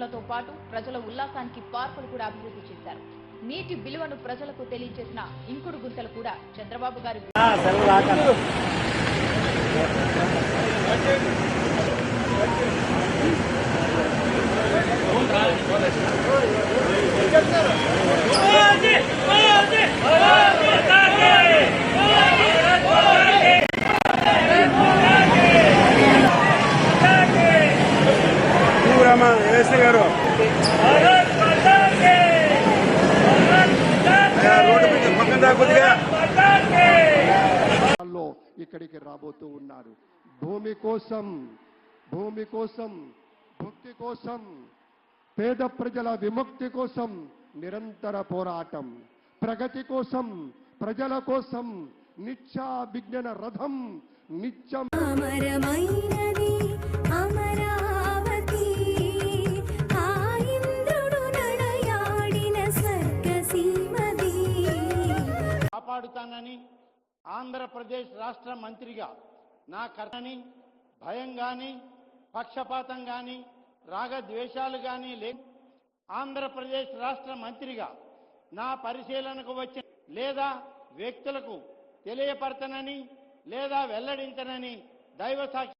స్టేడియంలతో పాటు ప్రజల ఉల్లాసానికి పార్కులు కూడా అభివృద్ధి చేశారు. నీటి విలువను ప్రజలకు తెలియజేసిన ఇంకుడు గుంతలు కూడా చంద్రబాబు గారి ఇక్కడికి రాబోతూ ఉన్నారు. భూమి కోసం భూమి కోసం భక్తి కోసం పేద ప్రజల విముక్తి కోసం నిరంతర పోరాటం. ప్రగతి కోసం ప్రజల కోసం నిత్య విజ్ఞాన రథం నిత్యం. కాపాడుతానని ఆంధ్రప్రదేశ్ రాష్ట్ర మంత్రిగా నా కర్తని భయం గాని పక్షపాతం గాని రాగద్వేషాలు గాని లే ఆంధ్రప్రదేశ్ రాష్ట్ర మంత్రిగా నా పరిశీలనకు వచ్చిన లేదా వ్యక్తులకు తెలియపరచనని లేదా వెల్లడించనని దైవ సాక్షి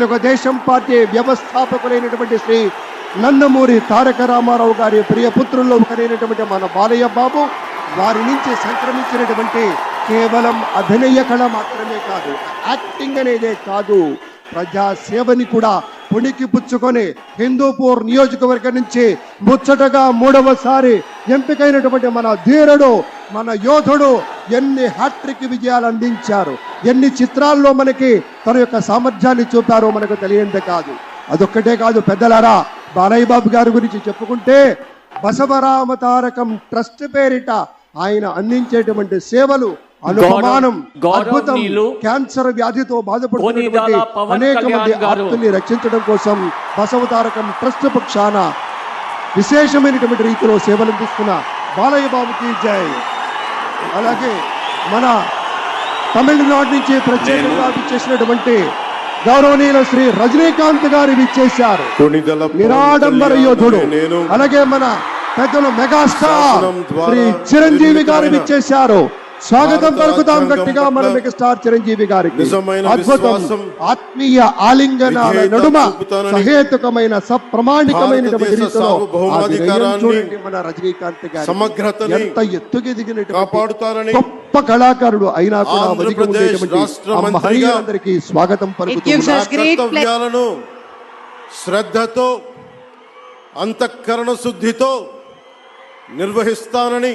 తెలుగుదేశం పార్టీ వ్యవస్థాపకులైనటువంటి శ్రీ నందమూరి తారక రామారావు గారి ప్రియ పుత్రుల్లో ఒకరైనటువంటి మన బాలయ్య బాబు వారి నుంచి సంక్రమించినటువంటి కేవలం అభినయ కళ మాత్రమే కాదు యాక్టింగ్ అనేదే కాదు. ప్రజా సేవని కూడా పుణికి పుచ్చుకొని హిందూపూర్ నియోజకవర్గం నుంచి ముచ్చటగా మూడవసారి ఎంపికైనటువంటి మన ధీరుడు మన యోధుడు ఎన్ని హ్యాట్రిక్ విజయాలు అందించారు ఎన్ని చిత్రాల్లో మనకి తన యొక్క సామర్థ్యాన్ని చూపారో మనకు తెలియందే కాదు. అదొక్కటే కాదు పెద్దలారా బాలయ్య బాబు గారి గురించి చెప్పుకుంటే బసవరామ తారకం ట్రస్ట్ పేరిట ఆయన అందించేటువంటి సేవలు అనుపమానం గౌరవ- అద్భుతం క్యాన్సర్ వ్యాధితో బాధపడుతున్నటువంటి అనేక మంది. ఆప్తుల్ని రక్షించడం కోసం బసవ తారకం ట్రస్ట్ పక్షాన విశేషమైనటువంటి రీతిలో సేవలు అందిస్తున్న బాలయ్య బాబుకి జై. అలాగే మన తమిళనాడు నుంచి ప్రత్యేకంగా చేసినటువంటి గౌరవనీయుల శ్రీ రజనీకాంత్ గారు విచ్చేశారు. నిరాడంబర యోధుడు. అలాగే మన పెద్దలు మెగాస్టార్ శ్రీ చిరంజీవి గారు విచ్చేశారు. స్వాగతం పలుకుతాం గట్టిగా మన పట్ల మెగాస్టార్ చిరంజీవి గారికి. నిజమైన అద్భుతం. విశ్వాసం, ఆత్మీయ విధేయత నడుమ సహేతుకమైన సప్రమాణికమైనటువంటి రీతిలో చూడండి మన రజనీకాంత్ గారు ఎంత ఎత్తుకి దిగినటువంటి కాపాడుతానని గొప్ప కళాకారుడు అయినా కూడా ఆంధ్రప్రదేశ్ ఉండేటువంటి మహనీయులందరికీ స్వాగతం పలుకుతున్నాను నా కర్తవ్యాలను శ్రద్ధతో అంతఃకరణ శుద్ధితో నిర్వహిస్తానని